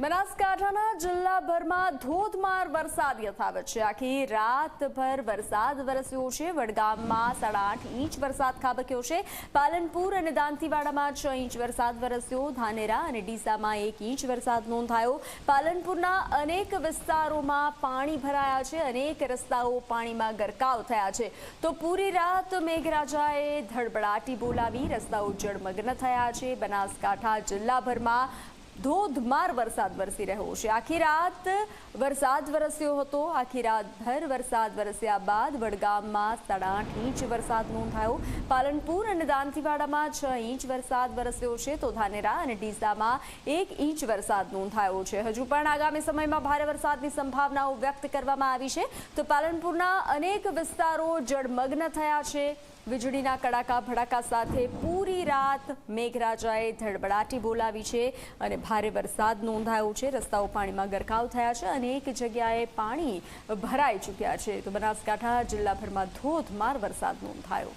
બનાસકાંઠાના જિલ્લાભરમાં ધોધમાર વરસાદ યથાવત છે. આખી રાતભર વરસાદ વરસ્યો છે. વડગામમાં સાડા આઠ ઇંચ વરસાદ ખાબક્યો છે. પાલનપુર અને દાંતીવાડામાં છ ઇંચ વરસાદ વરસ્યો. ધાનેરા અને ડીસામાં એક ઇંચ વરસાદ નોંધાયો. પાલનપુરના અનેક વિસ્તારોમાં પાણી ભરાયા છે. અનેક રસ્તાઓ પાણીમાં ગરકાવ થયા છે. તો પૂરી રાત મેઘરાજાએ ધડબડાટી બોલાવી. રસ્તાઓ જળમગ્ન થયા છે. બનાસકાંઠા જિલ્લાભરમાં ધોધમાર વરસાદ વરસી રહ્યો છે. આખી રાત વરસાદ વરસ્યો હતો. આખી રાતભર વરસાદ વરસ્યા બાદ વડગામમાં સાડા આઠ ઇંચ વરસાદ નોંધાયો. પાલનપુર અને દાંતીવાડામાં છ ઇંચ વરસાદ વરસ્યો છે. તો ધાનેરા અને ડીસામાં એક ઇંચ વરસાદ નોંધાયો છે. હજુ પણ આગામી સમયમાં ભારે વરસાદની સંભાવનાઓ વ્યક્ત કરવામાં આવી છે. તો પાલનપુરના અનેક વિસ્તારો જળમગ્ન થયા છે. વીજળીના કડાકા ભડાકા સાથે પૂરી રાત મેઘરાજાએ ધડબડાટી બોલાવી છે અને ભારે વરસાદ નોંધાયો છે. રસ્તાઓ પાણીમાં ગરકાવ થયા છે અને એક જગ્યાએ પાણી ભરાઈ ચૂક્યા છે. તો બનાસકાંઠા જિલ્લાભરમાં ધોધમાર વરસાદ નોંધાયો.